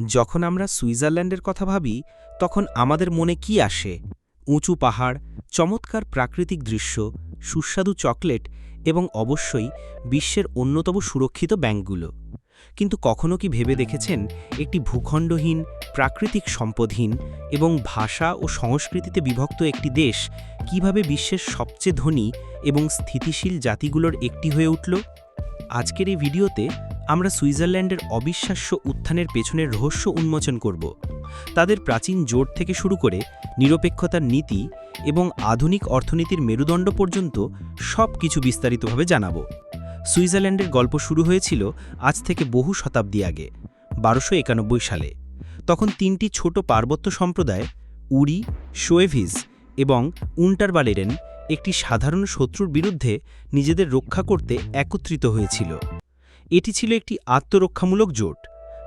যখন আমরা সুইজারল্যান্ডের কথা ভাবি, তখন আমাদের মনে কি আসে? উঁচু পাহাড়, চমৎকার প্রাকৃতিক দৃশ্য, সুস্বাদু চকলেট এবং অবশ্যই বিশ্বের অন্যতম সুরক্ষিত ব্যাংকগুলো। কিন্তু কখনো কি ভেবে দেখেছেন একটি ভূখণ্ডহীন, প্রাকৃতিক সম্পদহীন এবং ভাষা ও সংস্কৃতিতে বিভক্ত একটি দেশ কীভাবে বিশ্বের সবচেয়ে ধনী এবং স্থিতিশীল জাতিগুলোর একটি হয়ে উঠল? আজকের এই ভিডিওতে আমরা সুইজারল্যান্ডের অবিশ্বাস্য উত্থানের পেছনের রহস্য উন্মোচন করব। তাদের প্রাচীন জোট থেকে শুরু করে নিরপেক্ষতার নীতি এবং আধুনিক অর্থনীতির মেরুদণ্ড পর্যন্ত সব কিছু বিস্তারিতভাবে জানাব। সুইজারল্যান্ডের গল্প শুরু হয়েছিল আজ থেকে বহু শতাব্দী আগে, বারোশো একানব্বই সালে। তখন তিনটি ছোট পার্বত্য সম্প্রদায়, উরি শোয়েভিস এবং উন্টারবালেরেন একটি সাধারণ শত্রুর বিরুদ্ধে নিজেদের রক্ষা করতে একত্রিত হয়েছিল। এটি ছিল একটি আত্মরক্ষামূলক জোট,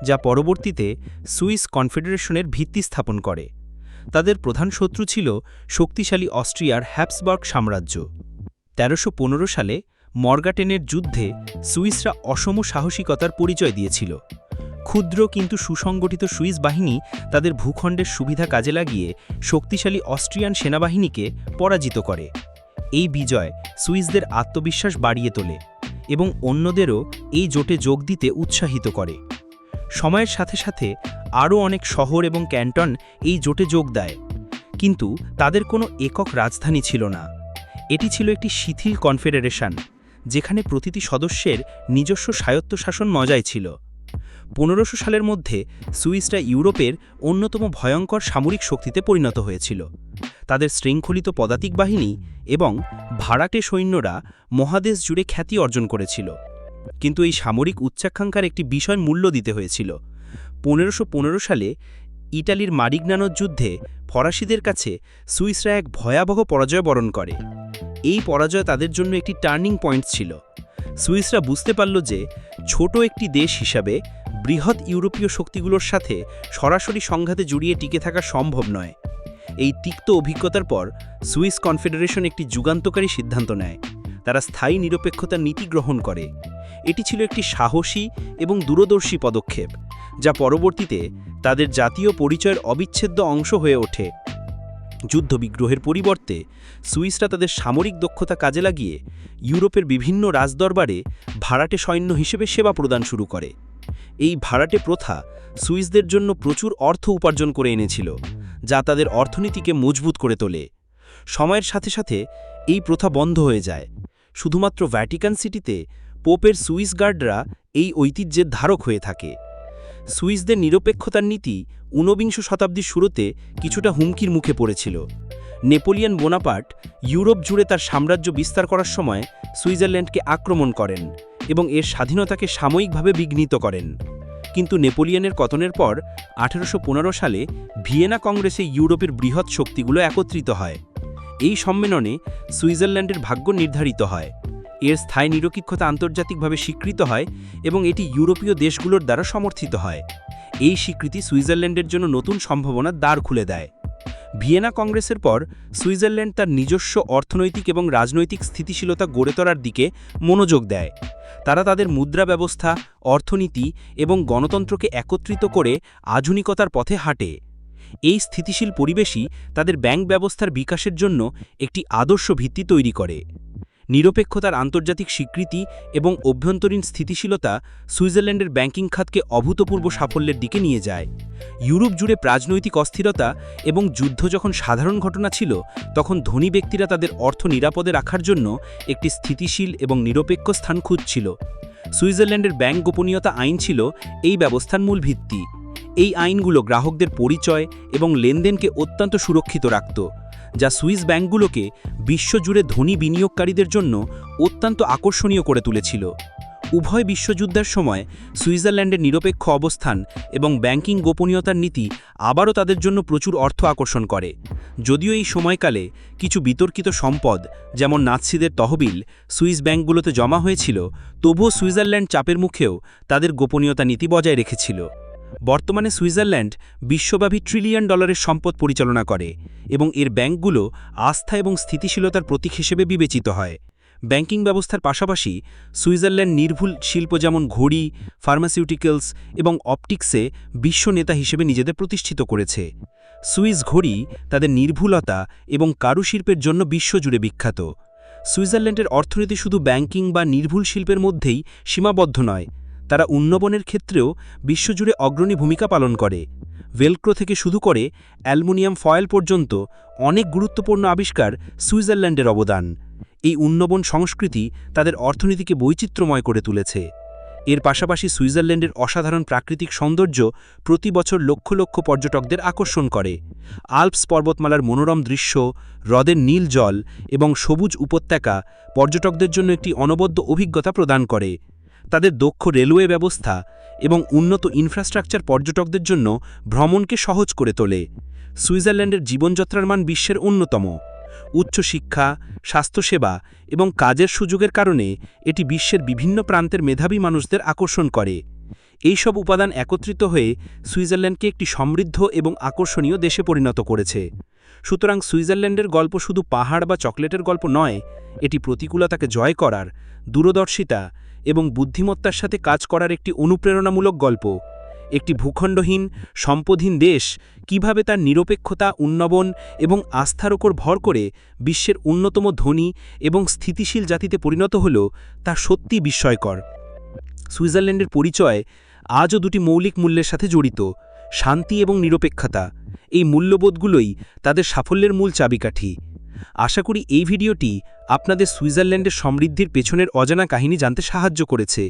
যা পরবর্তীতে সুইস কনফেডারেশনের ভিত্তি স্থাপন করে। তাদের প্রধান শত্রু ছিল শক্তিশালী অস্ট্রিয়ার হ্যাপসবার্গ সাম্রাজ্য। তেরোশো সালে মর্গাটেনের যুদ্ধে সুইসরা অসম সাহসিকতার পরিচয় দিয়েছিল। ক্ষুদ্র কিন্তু সুসংগঠিত সুইস বাহিনী তাদের ভূখণ্ডের সুবিধা কাজে লাগিয়ে শক্তিশালী অস্ট্রিয়ান সেনাবাহিনীকে পরাজিত করে। এই বিজয় সুইসদের আত্মবিশ্বাস বাড়িয়ে তোলে। এবং অন্যদেরও এই জোটে যোগ দিতে উৎসাহিত করে। সময়ের সাথে সাথে আরও অনেক শহর এবং ক্যান্টন এই জোটে যোগ দেয়। কিন্তু তাদের কোনো একক রাজধানী ছিল না। এটি ছিল একটি শিথিল কনফেডারেশন, যেখানে প্রতিটি সদস্যের নিজস্ব স্বায়ত্তশাসন মজায় ছিল। পনেরোশো সালের মধ্যে সুইসরা ইউরোপের অন্যতম ভয়ঙ্কর সামরিক শক্তিতে পরিণত হয়েছিল। তাদের শৃঙ্খলিত পদাতিক বাহিনী এবং ভাড়াটে সৈন্যরা মহাদেশ জুড়ে খ্যাতি অর্জন করেছিল। কিন্তু এই সামরিক উচ্চাকাঙ্ক্ষার একটি বিষয় মূল্য দিতে হয়েছিল। পনেরোশো সালে ইটালির মারিগনানোর যুদ্ধে ফরাসিদের কাছে সুইসরা এক ভয়াবহ পরাজয় বরণ করে। এই পরাজয় তাদের জন্য একটি টার্নিং পয়েন্ট ছিল। সুইসরা বুঝতে পারল যে ছোট একটি দেশ হিসাবে বৃহৎ ইউরোপীয় শক্তিগুলোর সাথে সরাসরি সংঘাতে জড়িয়ে টিকে থাকা সম্ভব নয়। এই তিক্ত অভিজ্ঞতার পর সুইস কনফেডারেশন একটি যুগান্তকারী সিদ্ধান্ত নেয়। তারা স্থায়ী নিরপেক্ষতার নীতি গ্রহণ করে। এটি ছিল একটি সাহসী এবং দূরদর্শী পদক্ষেপ, যা পরবর্তীতে তাদের জাতীয় পরিচয়ের অবিচ্ছেদ্য অংশ হয়ে ওঠে। যুদ্ধবিগ্রহের পরিবর্তে সুইসরা তাদের সামরিক দক্ষতা কাজে লাগিয়ে ইউরোপের বিভিন্ন রাজদরবারে ভাড়াটে সৈন্য হিসেবে সেবা প্রদান শুরু করে। এই ভাড়াটে প্রথা সুইসদের জন্য প্রচুর অর্থ উপার্জন করে এনেছিল, যা তাদের অর্থনীতিকে মজবুত করে তোলে। সময়ের সাথে সাথে এই প্রথা বন্ধ হয়ে যায়। শুধুমাত্র ভ্যাটিকান সিটিতে পোপের সুইস গার্ডরা এই ঐতিহ্যের ধারক হয়ে থাকে। সুইসদের নিরপেক্ষতার নীতি ঊনবিংশ শতাব্দীর শুরুতে কিছুটা হুমকির মুখে পড়েছিল। নেপোলিয়ন বোনাপার্ট ইউরোপ জুড়ে তার সাম্রাজ্য বিস্তার করার সময় সুইজারল্যান্ডকে আক্রমণ করেন। এবং এর স্বাধীনতাকে সাময়িকভাবে বিঘ্নিত করেন। কিন্তু নেপোলিয়নের পতনের পর, আঠেরোশো পনেরো সালে ভিয়েনা কংগ্রেসে ইউরোপের বৃহৎ শক্তিগুলো একত্রিত হয়। এই সম্মেলনে সুইজারল্যান্ডের ভাগ্য নির্ধারিত হয়। এর স্থায়ী নিরপেক্ষতা আন্তর্জাতিকভাবে স্বীকৃত হয় এবং এটি ইউরোপীয় দেশগুলোর দ্বারা সমর্থিত হয়। এই স্বীকৃতি সুইজারল্যান্ডের জন্য নতুন সম্ভাবনার দ্বার খুলে দেয়। ভিয়েনা কংগ্রেসের পর সুইজারল্যান্ড তার নিজস্ব অর্থনৈতিক এবং রাজনৈতিক স্থিতিশীলতা গড়ে তোলার দিকে মনোযোগ দেয়। তারা তাদের মুদ্রা ব্যবস্থা, অর্থনীতি এবং গণতন্ত্রকে একত্রিত করে আধুনিকতার পথে হাঁটে। এই স্থিতিশীল পরিবেশই তাদের ব্যাংক ব্যবস্থার বিকাশের জন্য একটি আদর্শ ভিত্তি তৈরি করে। নিরপেক্ষতার আন্তর্জাতিক স্বীকৃতি এবং অভ্যন্তরীণ স্থিতিশীলতা সুইজারল্যান্ডের ব্যাংকিং খাতকে অভূতপূর্ব সাফল্যের দিকে নিয়ে যায়। ইউরোপ জুড়ে রাজনৈতিক অস্থিরতা এবং যুদ্ধ যখন সাধারণ ঘটনা ছিল, তখন ধনী ব্যক্তিরা তাদের অর্থ নিরাপদে রাখার জন্য একটি স্থিতিশীল এবং নিরপেক্ষ স্থান খুঁজছিল। সুইজারল্যান্ডের ব্যাংক গোপনীয়তা আইন ছিল এই ব্যবস্থার মূল ভিত্তি। এই আইনগুলো গ্রাহকদের পরিচয় এবং লেনদেনকে অত্যন্ত সুরক্ষিত রাখত। যা সুইস ব্যাংকগুলোকে বিশ্বজুড়ে ধনী বিনিয়োগকারীদের জন্য অত্যন্ত আকর্ষণীয় করে তুলেছিল। উভয় বিশ্বযুদ্ধের সময় সুইজারল্যান্ডের নিরপেক্ষ অবস্থান এবং ব্যাংকিং গোপনীয়তার নীতি আবারও তাদের জন্য প্রচুর অর্থ আকর্ষণ করে। যদিও এই সময়কালে কিছু বিতর্কিত সম্পদ, যেমন নাৎসিদের তহবিল, সুইস ব্যাংকগুলোতে জমা হয়েছিল, তবুও সুইজারল্যান্ড চাপের মুখেও তাদের গোপনীয়তা নীতি বজায় রেখেছিল। বর্তমানে সুইজারল্যান্ড বিশ্বব্যাপী ট্রিলিয়ন ডলারের সম্পদ পরিচালনা করে এবং এর ব্যাংকগুলো আস্থা এবং স্থিতিশীলতার প্রতীক হিসেবে বিবেচিত হয়। ব্যাংকিং ব্যবস্থার পাশাপাশি সুইজারল্যান্ড নির্ভুল শিল্প যেমন ঘড়ি ফার্মাসিউটিক্যালস এবং অপটিক্সে বিশ্ব নেতা হিসেবে নিজেদের প্রতিষ্ঠিত করেছে। সুইস ঘড়ি তাদের নির্ভুলতা এবং কারুশিল্পের জন্য বিশ্বজুড়ে বিখ্যাত। সুইজারল্যান্ডের অর্থনীতি শুধু ব্যাংকিং বা নির্ভুল শিল্পের মধ্যেই সীমাবদ্ধ নয় তারা উন্নবনের ক্ষেত্রেও বিশ্বজুড়ে অগ্রণী ভূমিকা পালন করে। ভেলক্রো থেকে শুরু করে অ্যালুমিনিয়াম ফয়েল পর্যন্ত অনেক গুরুত্বপূর্ণ আবিষ্কার সুইজারল্যান্ডের অবদান। এই উন্নবন সংস্কৃতি তাদের অর্থনীতিকে বৈচিত্র্যময় করে তুলেছে। এর পাশাপাশি সুইজারল্যান্ডের অসাধারণ প্রাকৃতিক সৌন্দর্য প্রতি বছর লক্ষ লক্ষ পর্যটকদের আকর্ষণ করে। আল্পস পর্বতমালার মনোরম দৃশ্য, হ্রদের নীল জল এবং সবুজ উপত্যকা পর্যটকদের জন্য একটি অনবদ্য অভিজ্ঞতা প্রদান করে। তাদের দক্ষ রেলওয়ে ব্যবস্থা এবং উন্নত ইনফ্রাস্ট্রাকচার পর্যটকদের জন্য ভ্রমণকে সহজ করে তোলে। সুইজারল্যান্ডের জীবনযাত্রার মান বিশ্বের অন্যতম। উচ্চশিক্ষা, স্বাস্থ্যসেবা এবং কাজের সুযোগের কারণে এটি বিশ্বের বিভিন্ন প্রান্তের মেধাবী মানুষদের আকর্ষণ করে। এই সব উপাদান একত্রিত হয়ে সুইজারল্যান্ডকে একটি সমৃদ্ধ এবং আকর্ষণীয় দেশে পরিণত করেছে। সুতরাং সুইজারল্যান্ডের গল্প শুধু পাহাড় বা চকলেটের গল্প নয়, এটি প্রতিকূলতাকে জয় করার, দূরদর্শিতা এবং বুদ্ধিমত্তার সাথে কাজ করার একটি অনুপ্রেরণামূলক গল্প। একটি ভূখণ্ডহীন, সম্পদহীন দেশ কীভাবে তার নিরপেক্ষতা, উন্নবন এবং আস্থার ওপর ভর করে বিশ্বের অন্যতম ধনী এবং স্থিতিশীল জাতিতে পরিণত হল, তা সত্যি বিস্ময়কর। সুইজারল্যান্ডের পরিচয় আজও দুটি মৌলিক মূল্যের সাথে জড়িত, শান্তি এবং নিরপেক্ষতা। এই মূল্যবোধগুলোই তাদের সাফল্যের মূল চাবিকাঠি। আশা করি এই ভিডিওটি আপনাদের সুইজারল্যান্ডের সমৃদ্ধির পেছনের অজানা কাহিনী জানতে সাহায্য করেছে।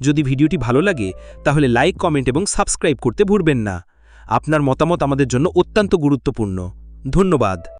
যদি ভিডিওটি ভালো লাগে, তাহলে লাইক, কমেন্ট এবং সাবস্ক্রাইব করতে ভুলবেন না। আপনার মতামত আমাদের জন্য অত্যন্ত গুরুত্বপূর্ণ। ধন্যবাদ।